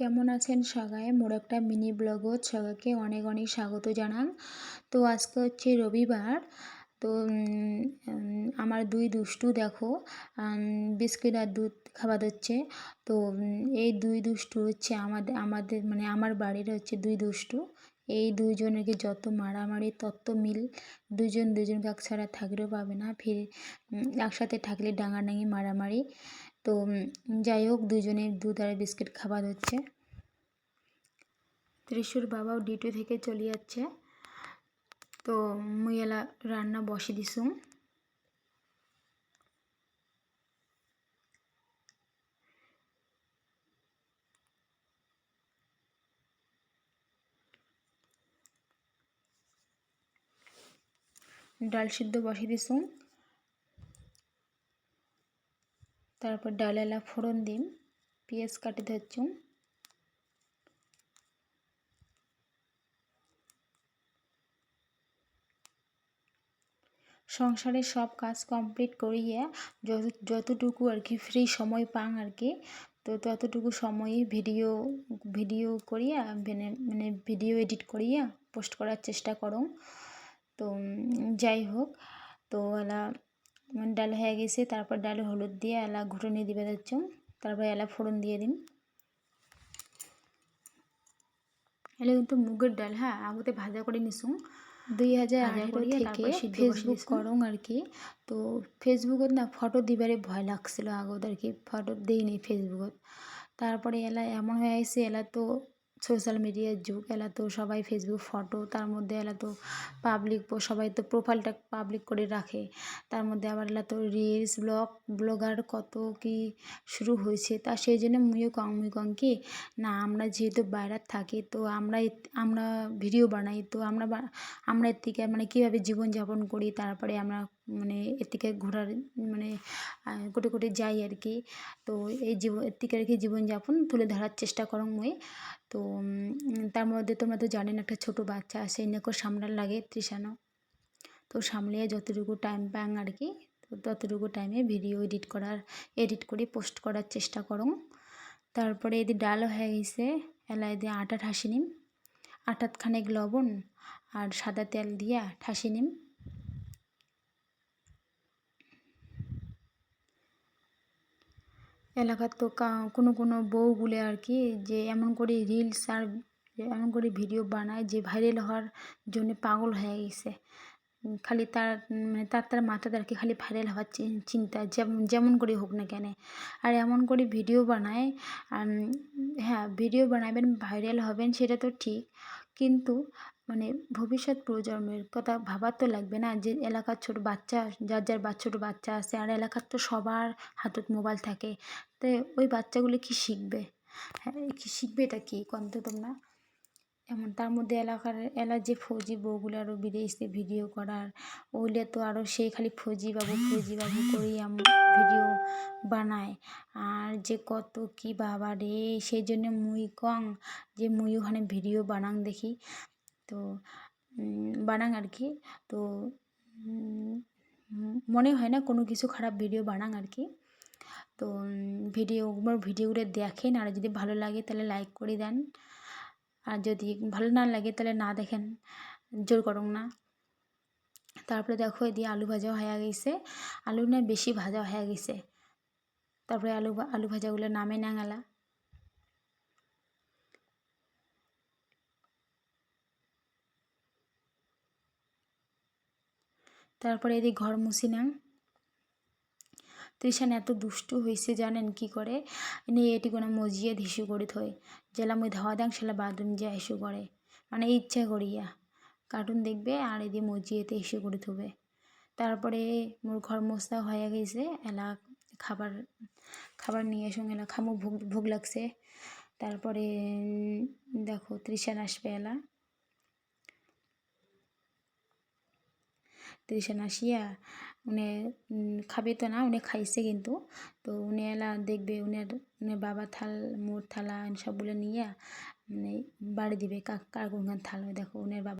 কেমন আছেন সবাই? মোর একটা মিনি ব্লগও সবাইকে অনেক অনেক স্বাগত জানান তো আজকে হচ্ছে রবিবার। তো আমার দুই দুষ্টু দেখো বিস্কিট আর দুধ খাওয়া দিচ্ছে তো এই দুই দুষ্টু হচ্ছে আমাদের আমাদের মানে আমার বাড়ির হচ্ছে দুই দুষ্টু। এই দুইজনেরকে যত মারামারি, তত মিল দুজন দুজনকে ছাড়া থাকলেও পাবে না, ফির একসাথে থাকলে ডাঙাডাঙি, মারামারি। তো যাই হোক দুজনে দুধ আর বিস্কিট খাবার হচ্ছে। ত্রিশুর বাবাও ডিউটি থেকে চলে যাচ্ছে। তো মুই এলা রান্না বসে দিছুম ডাল সিদ্ধ বসে দিছুম তারপর ডালেলা ফোড়ন দিম পেঁয়াজ কাটি ধরছুম সংসারের সব কাজ কমপ্লিট করিয়ে যত, যতটুকু আর কি ফ্রি সময় পাং আর কি, তো ততটুকু সময়ে ভিডিও ভিডিও করিয়া মানে মানে ভিডিও এডিট করিয়া পোস্ট করার চেষ্টা করো তো যাই হোক। তো এলা মানে ডাল হয়ে গেছে তারপর ডালে হলুদ দিয়ে এলা ঘুটনি দিবে যাচ্ছ তারপর এলা ফোড়ন দিয়ে দিন এলে কিন্তু মুগের ডাল হ্যাঁ? আগতে ভাজা করে নিসুম। দুই হাজার আঠারো থেকে ফেসবুক করং আর কি। তো ফেসবুকত না ফটো দিবারে ভয় লাগছিল আগত আর কি। ফটো দিইনি ফেসবুকত তারপরে এলা এমন হয়ে আসছে এলা তো সোশ্যাল মিডিয়ার যুগ, এলা তো সবাই ফেসবুক ফটো তার মধ্যে এলা তো পাবলিক সবাই তো প্রোফাইলটা পাবলিক করে রাখে। তার মধ্যে আবার এলা তো রিলস ব্লগ ব্লগার কত কি শুরু হয়েছে, তা সেই জন্য মুইও কং মুই কং কি, না আমরা যেহেতু বাইরে থাকি, তো আমরা আমরা ভিডিও বানাই, তো আমরা আমরা এর থেকে মানে কীভাবে জীবনযাপন করি, তারপরে আমরা মানে এর থেকে ঘোরার মানে কোটে কোটে যাই আর কি। তো এই জীবন এর থেকে আর কি জীবনযাপন তুলে ধরার চেষ্টা করো মুই। তো তার মধ্যে তোমরা তো জানেন একটা ছোটো বাচ্চা আছে এনেকেও সামলার লাগে তৃষানো। তো সামলিয়ে যতটুকু টাইম পাং আর কি, তো ততটুকু টাইমে ভিডিও এডিট করার এডিট করে পোস্ট করার চেষ্টা করো। তারপরে এদি ডাল হয়ে গেছে, এলাই দিয়ে আটা ঠাসি নিম। আটাত খানেক লবণ আর সাদা তেল দিয়া ঠাসি নিম। এলাকার তো কোনো কোনো বউগুলো আর কি যে এমন করে রিলস আর এমন করে ভিডিও বানায় যে ভাইরাল হওয়ার জন্য পাগল হয়ে গেছে। খালি তার মানে তার তার মাথাতে আর কি খালি ভাইরাল হওয়ার চিন্তা যেমন যেমন করে হোক না কেন। আর এমন করে ভিডিও বানায় হ্যাঁ ভিডিও বানাবেন ভাইরাল হবেন, সেটা তো ঠিক। কিন্তু মানে ভবিষ্যৎ প্রজন্মের কথা ভাবার তো লাগবে না যে এলাকার ছোট বাচ্চা, যার যার বা ছোটো বাচ্চা আছে আর এলাকার তো সবার হাতত মোবাইল থাকে। তো ওই বাচ্চাগুলি কি শিখবে? হ্যাঁ কি শিখবে এটা কী? কন্ত তোমরা। এমন, তার মধ্যে এলাকার, এলার যে ফৌজি বউগুলো আরও বিদেশে ভিডিও করার ওইলে তো আরও সেই খালি ফৌজি বাবু ফৌজি বাবু করেই আমি, ভিডিও বানায়। আর যে কত কি বাবা রে, সেই জন্য মুই কং যে মুই ওখানে ভিডিও বানাং দেখি। তো বানাং আর কি। তো মনে হয় না কোনো কিছু খারাপ ভিডিও বানাং আর কি। তো ভিডিও ভিডিওগুলো দেখেন, আর যদি ভালো লাগে তাহলে লাইক করে দেন। আর যদি ভালো না লাগে তাহলে না দেখেন, জোর করুন না। তারপরে দেখো এদিকে আলু ভাজা হয়ে গেছে। আলু না বেশি ভাজা হয়ে গেছে। তারপরে আলু আলু ভাজাগুলো নামে না গেলা। তারপরে এদিকে ঘর মুছি না তৃষান এত দুষ্টু হয়েছে জানেন কি করে? নিয়ে এটি কোনো মজিয়ে ধিসু করে থয় জেলা মুই ধাওয়া দাং সেলা বাথরুম যে হিসু করে। মানে ইচ্ছা করিয়া। কার্টুন দেখবে আর এদিকে মজিয়েতে হিসু করে থবে তারপরে মোর ঘর মোস্তা হয়ে গেছে, এলা খাবার খাবার নিয়ে এসো এলা খামো, ভোগ ভোগ লাগছে। তারপরে দেখো, তৃষান আসবে এলা। তৃষান আসিয়া উনি খাবে তো না, উনি খাইছে কিন্তু। তো উনি এলা দেখবে উনার উনার বাবা থাল, মোর থালা সবগুলো নিয়ে মানে বাড়ি দিবে কার কোনখান থাল দেখো, উনার বাবা